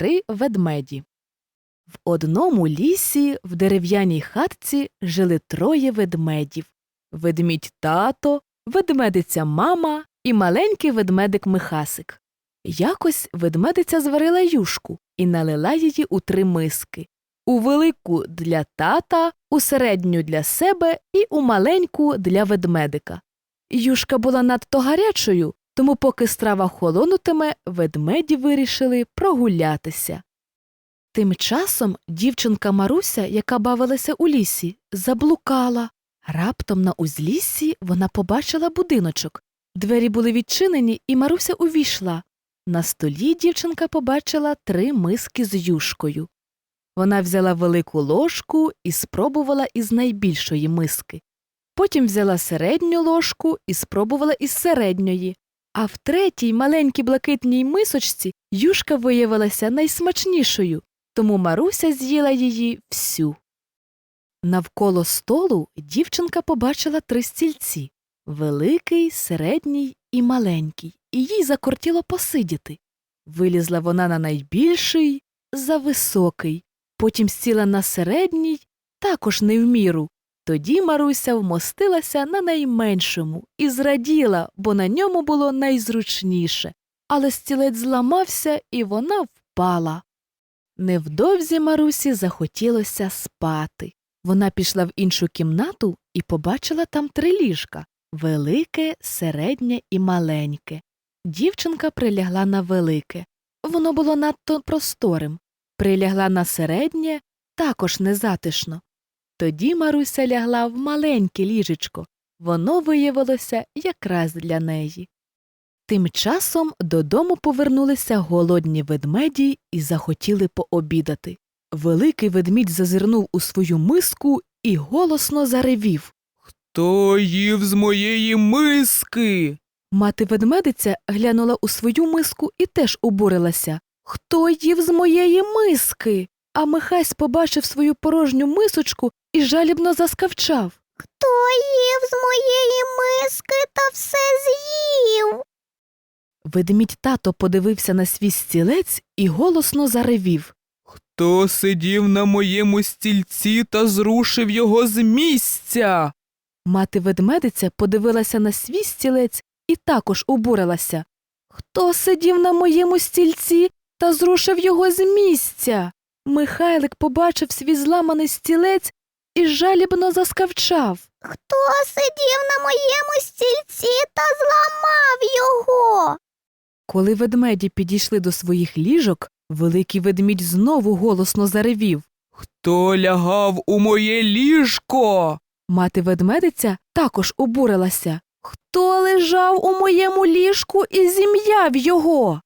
Три ведмеді. В одному лісі в дерев'яній хатці жили троє ведмедів ведмідь тато, ведмедиця мама і маленький ведмедик Михасик. Якось ведмедиця зварила юшку і налила її у три миски у велику для тата, у середню для себе і у маленьку для ведмедика. Юшка була надто гарячою, тому, поки страва холонутиме, ведмеді вирішили прогулятися. Тим часом дівчинка Маруся, яка бавилася у лісі, заблукала. Раптом на узліссі вона побачила будиночок. Двері були відчинені, і Маруся увійшла. На столі дівчинка побачила три миски з юшкою. Вона взяла велику ложку і спробувала із найбільшої миски. Потім взяла середню ложку і спробувала із середньої. А в третій маленькій блакитній мисочці юшка виявилася найсмачнішою, тому Маруся з'їла її всю. Навколо столу дівчинка побачила три стільці великий, середній і маленький, і їй закортіло посидіти. Вилізла вона на найбільший, за високий, потім сіла на середній, також не в міру. Тоді Маруся вмостилася на найменшому і зраділа, бо на ньому було найзручніше. Але стілець зламався, і вона впала. Невдовзі Марусі захотілося спати. Вона пішла в іншу кімнату і побачила там три ліжка велике, середнє і маленьке. Дівчинка прилягла на велике. Воно було надто просторим. Прилягла на середнє також незатишно. Тоді Маруся лягла в маленьке ліжечко. Воно виявилося якраз для неї. Тим часом додому повернулися голодні ведмеді і захотіли пообідати. Великий ведмідь зазирнув у свою миску і голосно заревів. Хто їв з моєї миски? Мати ведмедиця глянула у свою миску і теж обурилася. Хто їв з моєї миски? А Михась побачив свою порожню мисочку і жалібно заскавчав. Хто їв з моєї миски та все з'їв? Ведмідь тато подивився на свій стілець і голосно заревів. Хто сидів на моєму стільці та зрушив його з місця? Мати ведмедиця подивилася на свій стілець і також обурилася. Хто сидів на моєму стільці та зрушив його з місця? Михайлик побачив свій зламаний стілець і жалібно заскавчав. Хто сидів на моєму стільці та зламав його? Коли ведмеді підійшли до своїх ліжок, великий ведмідь знову голосно заревів. Хто лягав у моє ліжко? Мати ведмедиця також обурилася. Хто лежав у моєму ліжку і зім'яв його?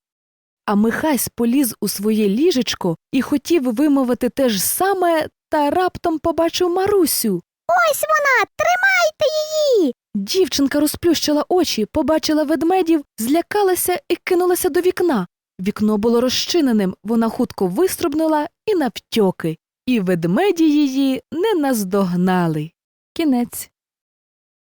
А Михась поліз у своє ліжечко і хотів вимовити те ж саме, та раптом побачив Марусю. Ось вона, тримайте її. Дівчинка розплющила очі, побачила ведмедів, злякалася і кинулася до вікна. Вікно було розчиненим, вона хутко виструбнула і навтьоки, і ведмеді її не наздогнали. Кінець.